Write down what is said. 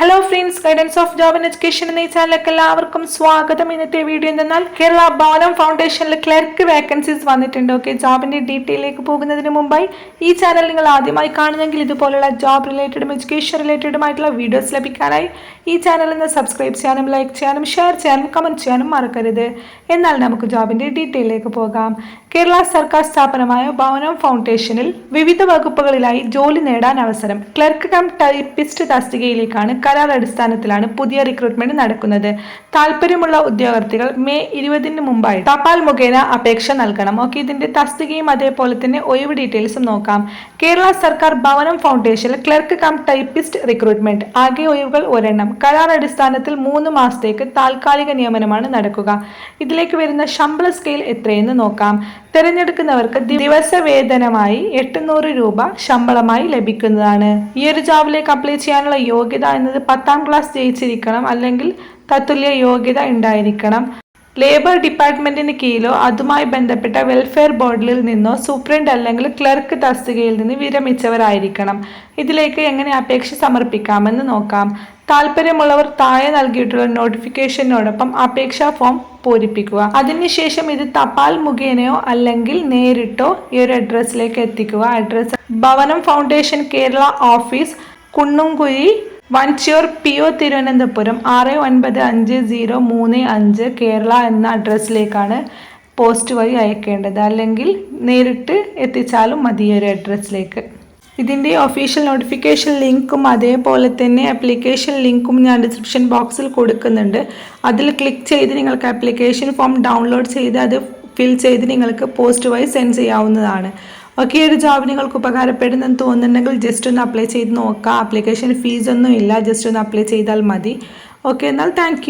Hello friends guidance of job and education എന്ന ഈ ചാനലിലേക്ക് എല്ലാവർക്കും സ്വാഗതം. ഇന്നത്തെ വീഡിയോ എന്തെന്നാൽ കേരള ഭവനം ഫൗണ്ടേഷനിൽ ക്ലർക്ക് വേക്കൻസീസ് വന്നിട്ടുണ്ട്. ഓക്കെ ജോബിന്റെ ഡീറ്റെയിലേക്ക് പോകുന്നതിന് മുമ്പായി ഈ ചാനൽ നിങ്ങൾ ആദ്യമായി കാണുന്നെങ്കിൽ ഇതുപോലുള്ള ജോബ് റിലേറ്റഡും എഡ്യൂക്കേഷൻ റിലേറ്റഡുമായിട്ടുള്ള വീഡിയോസ് ലഭിക്കാനായി ഈ ചാനൽ സബ്സ്ക്രൈബ് ചെയ്യാനും ലൈക്ക് ചെയ്യാനും ഷെയർ ചെയ്യാനും കമന്റ് ചെയ്യാനും മറക്കരുത്. എന്നാൽ നമുക്ക് ജോബിന്റെ ഡീറ്റെയിലേക്ക് പോകാം. കേരള സർക്കാർ സ്ഥാപനമായ ഭവനം ഫൗണ്ടേഷനിൽ വിവിധ വകുപ്പുകളിലായി ജോലി നേടാൻ അവസരം. ക്ലർക്ക് കം ടൈപ്പിസ്റ്റ് തസ്തികയിലേക്കാണ് കരാർ അടിസ്ഥാനത്തിലാണ് പുതിയ റിക്രൂട്ട്മെന്റ് നടക്കുന്നത്. താല്പര്യമുള്ള ഉദ്യോഗാർത്ഥികൾ മെയ് ഇരുപതിന് മുമ്പായി തപാൽ മുഖേന അപേക്ഷ നൽകണം. ഓക്കെ ഇതിന്റെ തസ്തികയും അതേപോലെ തന്നെ ഒഴിവ് ഡീറ്റെയിൽസും നോക്കാം. കേരള സർക്കാർ ഭവനം ഫൗണ്ടേഷനിൽ ക്ലർക്ക് കം ടൈപ്പിസ്റ്റ് റിക്രൂട്ട്മെന്റ് ആകെ ഒഴിവുകൾ ഒരെണ്ണം. കരാർ അടിസ്ഥാനത്തിൽ മൂന്ന് മാസത്തേക്ക് താൽക്കാലിക നിയമനമാണ് നടക്കുക. ഇതിലേക്ക് വരുന്ന ശമ്പള സ്കെയിൽ എത്രയെന്ന് നോക്കാം. തിരഞ്ഞെടുക്കുന്നവർക്ക് ദിവസ വേതനമായി എട്ടുനൂറ് രൂപ ശമ്പളമായി ലഭിക്കുന്നതാണ്. ഈ ഒരു ജോബിലേക്ക് അപ്ലൈ ചെയ്യാനുള്ള യോഗ്യത എന്നത് പത്താം ക്ലാസ് ജയിച്ചിരിക്കണം അല്ലെങ്കിൽ തത്തുല്യ യോഗ്യത ഉണ്ടായിരിക്കണം. ലേബർ ഡിപ്പാർട്ട്മെന്റിന് കീഴിലോ അതുമായി ബന്ധപ്പെട്ട വെൽഫെയർ ബോർഡിൽ നിന്നോ സൂപ്രണ്ട് അല്ലെങ്കിൽ ക്ലർക്ക് തസ്തികയിൽ നിന്ന് വിരമിച്ചവരായിരിക്കണം. ഇതിലേക്ക് എങ്ങനെ അപേക്ഷ സമർപ്പിക്കാമെന്ന് നോക്കാം. താല്പര്യമുള്ളവർ താഴെ നൽകിയിട്ടുള്ള നോട്ടിഫിക്കേഷനോടൊപ്പം അപേക്ഷാ ഫോം പൂരിപ്പിക്കുക. അതിനുശേഷം ഇത് തപാൽ മുഖേനയോ അല്ലെങ്കിൽ നേരിട്ടോ ഈ ഒരു അഡ്രസ്സിലേക്ക് എത്തിക്കുക. Address Bhavanam foundation Kerala office Kunnumkuzhi Vanchiyoor P O Thiruvananthapuram ആറ് ഒൻപത് അഞ്ച് സീറോ മൂന്ന് അഞ്ച് കേരള എന്ന അഡ്രസ്സിലേക്കാണ് പോസ്റ്റ് വഴി അയക്കേണ്ടത്. അല്ലെങ്കിൽ നേരിട്ട് എത്തിച്ചാലും മതി ഒരു അഡ്രസ്സിലേക്ക് ഇതിന്റെ ഒഫീഷ്യൽ നോട്ടിഫിക്കേഷൻ ലിങ്കും അതേപോലെ തന്നെ ആപ്ലിക്കേഷൻ ലിങ്കും ഞാൻ ഡിസ്ക്രിപ്ഷൻ ബോക്സിൽ കൊടുക്കുന്നുണ്ട്. അതിൽ ക്ലിക്ക് ചെയ്ത് നിങ്ങൾക്ക് ആപ്ലിക്കേഷൻ ഫോം ഡൗൺലോഡ് ചെയ്ത് അത് ഫിൽ ചെയ്ത് നിങ്ങൾക്ക് പോസ്റ്റ് വഴി സെൻഡ് ചെയ്യാവുന്നതാണ്. ഓക്കെ ഈ ഒരു ജോബ് നിങ്ങൾക്ക് ഉപകാരപ്പെടുന്നെന്ന് തോന്നുന്നുണ്ടെങ്കിൽ ജസ്റ്റ് ഒന്ന് അപ്ലൈ ചെയ്ത് നോക്കാം. ആപ്ലിക്കേഷൻ ഫീസ് ഒന്നും ഇല്ല. ജസ്റ്റ് ഒന്ന് അപ്ലൈ ചെയ്താൽ മതി. ഓക്കെ എന്നാൽ താങ്ക്